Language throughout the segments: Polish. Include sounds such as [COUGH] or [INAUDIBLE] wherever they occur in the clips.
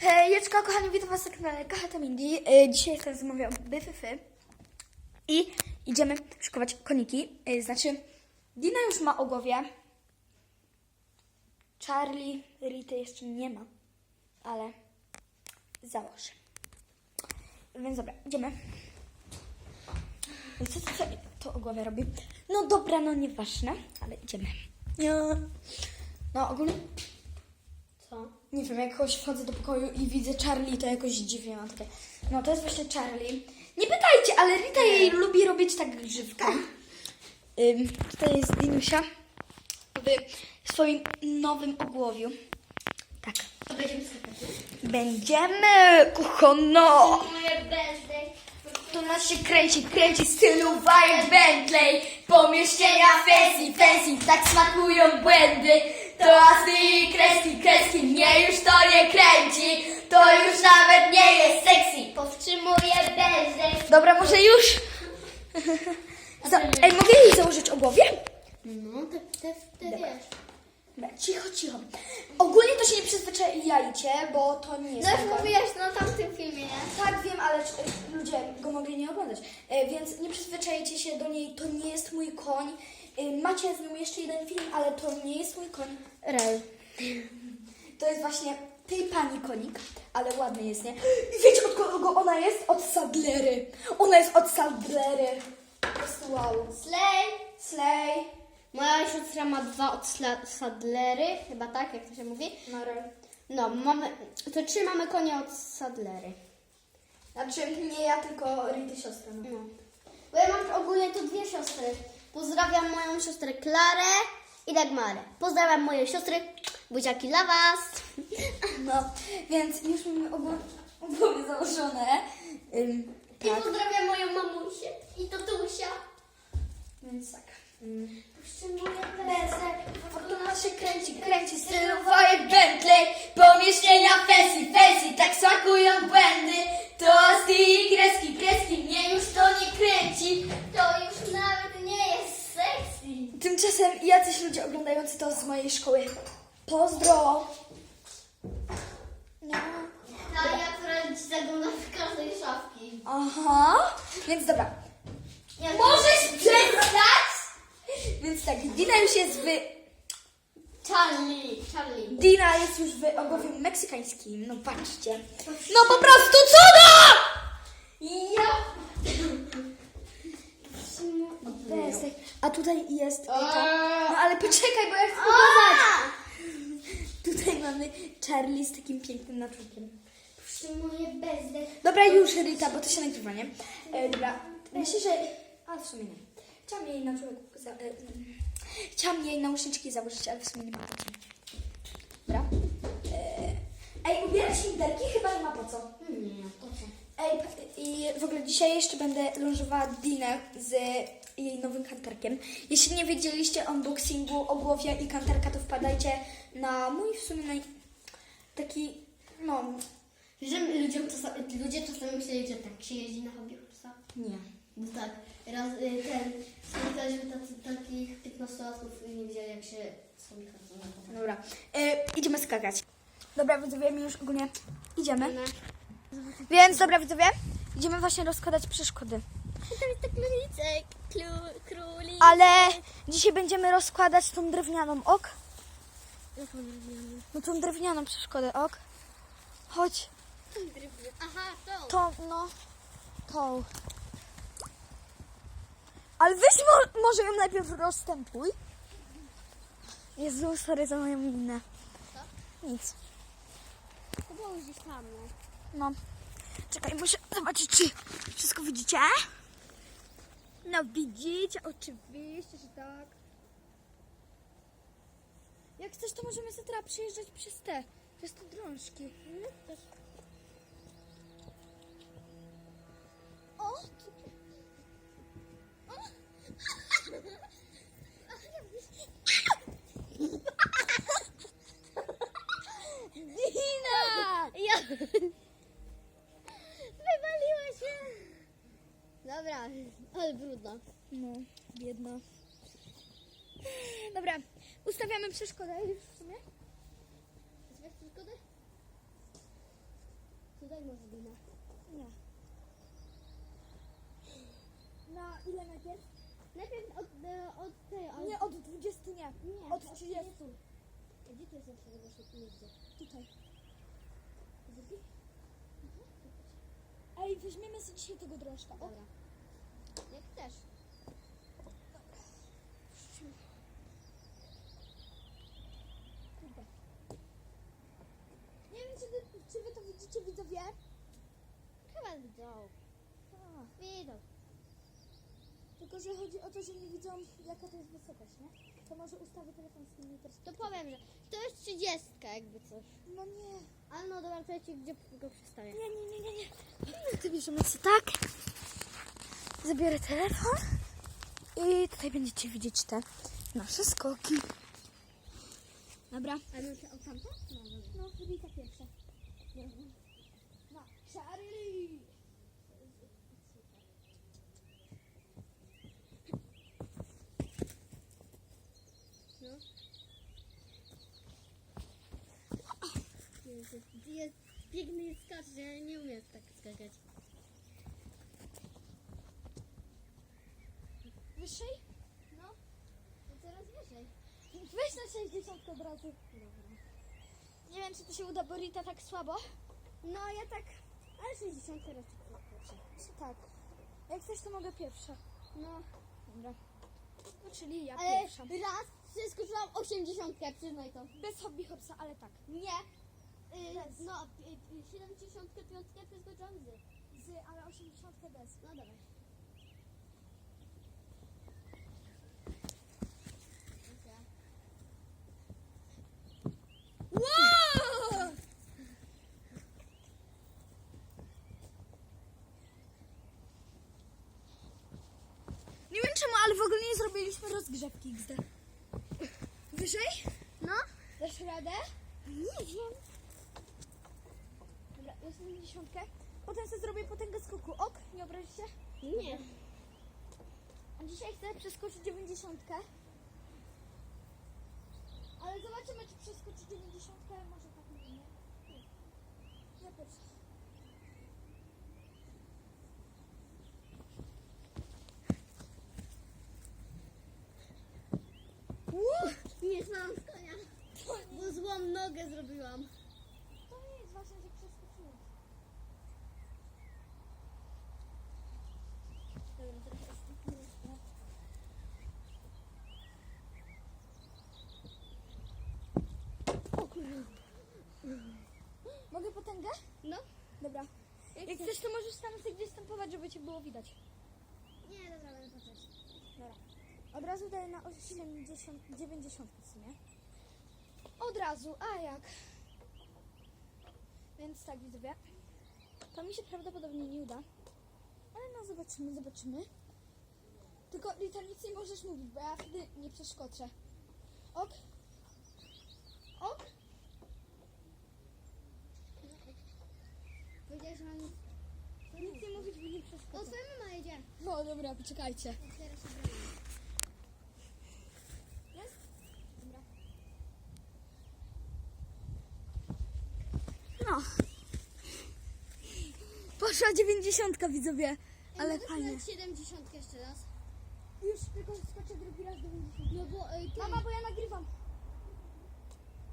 Hejeczka, kochani, witam was na kanale Kahata Mindy. E, Dzisiaj jestem zamawiam byfyfy i idziemy szykować koniki. E, Znaczy, Dina już ma o głowie. Charlie, Rity jeszcze nie ma, ale założę. Więc dobra, idziemy. Co, co to o głowie robi? No dobra, no nieważne, ale idziemy. No ogólnie? Nie wiem, jak jakoś wchodzę do pokoju i widzę Charlie, to jakoś dziwnie mam takie. No to jest właśnie Charlie. Nie pytajcie, ale Rita jej lubi robić tak grzywkę. Ym, tutaj jest Dinusia w swoim nowym ogłowiu. Tak. To będziemy skakać. Będziemy, birthday. To nas się kręci, kręci w stylu Wyatt Bentley Pomieszczenia fancy, fancy, tak smakują błędy To asy i kreski, kreski, mnie już to nie kręci To już nawet nie jest sexy Powstrzymuję birthday. Dobra, może już? Za, ej, mogę jej założyć o głowie? No, te, te, te wiesz. Dobra, cicho, cicho Ogólnie to się nie przyzwyczajajcie, bo to nie jest No już mówiłaś na tamtym filmie, nie? Tak, wiem, ale czy- ludzie go mogli nie oglądać. E, więc nie przyzwyczajcie się do niej, to nie jest mój koń. E, macie z nią jeszcze jeden film, ale to nie jest mój koń. Rel. To jest właśnie tej pani konik, ale ładny jest, nie? I wiecie od kogo ona jest? Od Sadlery. Ona jest od Sadlery. Po prostu wow. Slay. Slay. Moja siostra ma dwa od sla- sadlery, chyba tak, jak to się mówi. No, Rel. No, mamy, to trzy mamy konie od sadlery. Znaczy nie ja, tylko Rity siostra. No. No. Bo ja mam ogólnie tu dwie siostry. Pozdrawiam moją siostrę Klarę i Dagmarę. Pozdrawiam moje siostry. Buziaki dla was. [LAUGHS] no, więc już mamy ogólnie założone. Ym, I tak, pozdrawiam moją mamusię i tatusia. więc tak. Powstrzymuję Fortuna się kręci, kręci stylu Wyatt Bentley Pomieszczenia fancy, fancy, tak smakują błędy To asty i kreski, kreski, mnie już to nie kręci To już nawet. Tymczasem jacyś ludzie oglądający to z mojej szkoły Pozdro! No. Ta ja, która ci zagląda w każdej szafki. Aha, więc dobra Ja Możesz przestać? Więc tak, Dina już jest w... Charlie, Charlie. Dina jest już w ogowie meksykańskim, no patrzcie No po prostu cudo! Ja... Pesek. A tutaj jest to. No ale poczekaj, bo ja chcę pokazać. [LAUGHS] Tutaj mamy Charlie z takim pięknym naczulkiem. Powstrzymuję bezdech. Dobra, już Rita, bo to się nagrywa, nie? E, dobra, myślę, że... A w sumie nie. Chciałam jej naczulek... Za... E, mm, chciałam jej nauszniczki założyć, ale w sumie nie ma po co. Dobra. E, ej, ubierać liderki? Chyba nie ma po co. Nie, po co? Ej, i w ogóle dzisiaj jeszcze będę lążowała Dinę z jej nowym kanterkiem. Jeśli nie wiedzieliście o unboxingu ogłowia i kanterka, to wpadajcie na mój w sumie naj... taki, no, Że ludziom czasami, ludzie czasami myśleli, że tak się jeździ na hobby horsa. nie. No tak, raz y, ten, spotkaliśmy tacy, takich 15-latków i nie wiedzieli jak się sobie horsa Dobra, e, idziemy skakać. Dobra, widzowie, my już ogólnie idziemy. Więc, dobra, widzowie, idziemy właśnie rozkładać przeszkody. Jest tak królik. Ale dzisiaj będziemy rozkładać tą drewnianą, ok? No tą drewnianą przeszkodę, ok? Chodź. Aha, to. To, no, tą. Ale weź mo- może ją najpierw rozstępuj. Jezu, sorry za moją minę. Nic. To było gdzieś tam, no. No. Czekaj, muszę zobaczyć, czy wszystko widzicie? No widzicie, oczywiście, że tak. Jak chcesz, to możemy sobie teraz przejeżdżać przez te, przez te drążki. O! [LAUGHS] Dina! Ja. Ale brudno. No, biedna. Dobra, ustawiamy przeszkodę już w sumie. daj może Dina. Nie. Na ile najpierw? Najpierw od, e, od tej, od... Nie, od 20 nie. Nie, od 30. Gdzie to jest nasze nasze miejsce? Tutaj. Ej, weźmiemy sobie dzisiaj tego drożka. Dobra. Jak chcesz. kurde. Nie wiem, czy wy, czy wy to widzicie, widzowie. Chyba widzą. A, Widzą. tylko, że chodzi o to, że nie widzą, jaka to jest wysokość, nie? To może ustawię telefon z tymi To powiem, że to jest trzydziestka jakby coś. No nie. Ale no dobra, to ja ci gdzie go przestawię. Nie, nie, nie, nie, nie. To bierzemy sobie tak. Zabiorę telefon. I tutaj będziecie widzieć te nasze skoki. Dobra. A no to o tamto? No, dobra. No, Rita pierwsza. No, Charlie! No. Jest, jest, jest piękny skacz, że ja nie umiem tak skakać. Wyższej? No. To coraz wyżej. Weź na 60 od razu. Nie wiem, czy to się uda, bo Rita tak słabo. No ja tak, ale 60 teraz Czy tak? Jak chcesz, to mogę pierwsza. No. Dobra. No, czyli ja Ale pierwsza. raz przeskoczyłam 80, przyznaj to. Bez hobby hopsa, ale tak. Nie. Y, Bez. no, y, y, 75 przeskoczyłam z. Z, ale 80 bez. No dawaj. Wow! Nie wiem czemu, ale w ogóle nie zrobiliśmy rozgrzewki XD. Wyżej? No. Dasz radę? Nie wiem. Dobra, sobie dziesiątkę. Potem sobie zrobię potęgę skoku. Ok, nie obrazisz się? Nie. A dzisiaj chcę przeskoczyć dziewięćdziesiątkę. Ale zobaczymy, czy przeskoczy dziewięćdziesiątkę. Może tak nie, nie? Nie. Ja pierwsza. Znam z konia. Bo złą nogę zrobiłam. To nie jest. Dobra, teraz ostatni raz. O kurde. Mogę potęgę? No. Dobra. Jak chcesz, to możesz tam sobie gdzieś stępować, żeby cię było widać. Nie, dobra, będę patrzeć. Dobra. Od razu daję na 80, 90 w sumie. Od razu, a jak? Więc tak widzowie. To mi się prawdopodobnie nie uda. Ale no zobaczymy, zobaczymy. Tylko Rita nic nie możesz mówić, bo ja wtedy nie przeszkoczę. Ok? Ok? Powiedziałeś, że mam nic. Nic nie mówić, bo nie O, przeszkodzę. twoja mama jedzie. No dobra, poczekajcie. Teraz się. Jest? Dobra. No. Poszła dziewięćdziesiątka widzowie, ale Mogę fajnie. spróbować 70 jeszcze raz. Już tylko skoczę drugi raz 90. No bo ej, ty... Mama, bo ja nagrywam.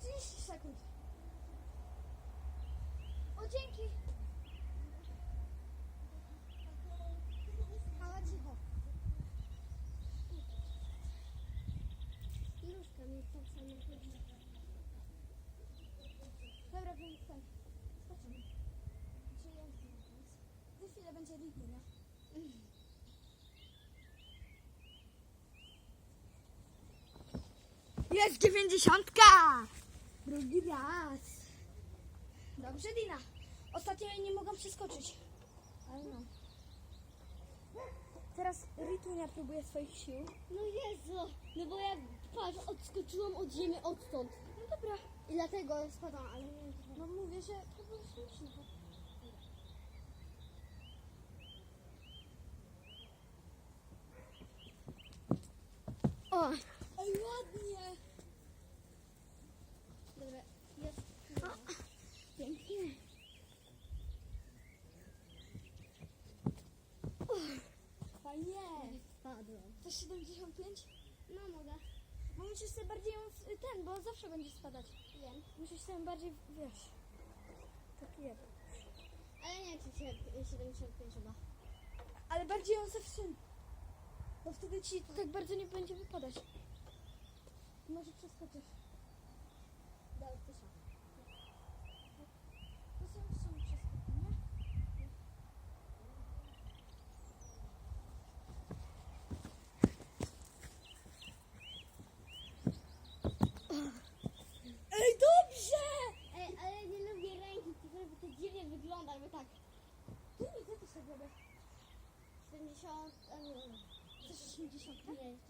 30 sekund. O, dzięki. Mała, cicho. Nóżka mi tak samo chodzi. Dobra, więc ten. Skoczymy. Znaczy, ja nie wiem, więc Za chwilę będzie liku, nie? Jest dziewięćdziesiątka! Drugi raz. Dobrze, Dina. Ostatnio jej nie mogłam przeskoczyć. Ale no. Teraz Ritunia próbuje swoich sił. No Jezu, no bo ja, patrz, odskoczyłam od ziemi odtąd. No dobra. I dlatego spadłam, ale nie. No mówię, że to było śmieszne. O! Ej, ładnie! Dobra, jest. O. Pięknie. Fajnie! Spadło. To 75? No mogę. Bo musisz sobie bardziej ją ten, bo zawsze będzie spadać. Wiem. Musisz sobie bardziej, wiesz, tak jak. Ale nie, czy się 75 chyba. Ale bardziej ją zawsze bo wtedy ci to tak bardzo nie będzie wypadać. Może przeskoczysz. Dał pysza. 65.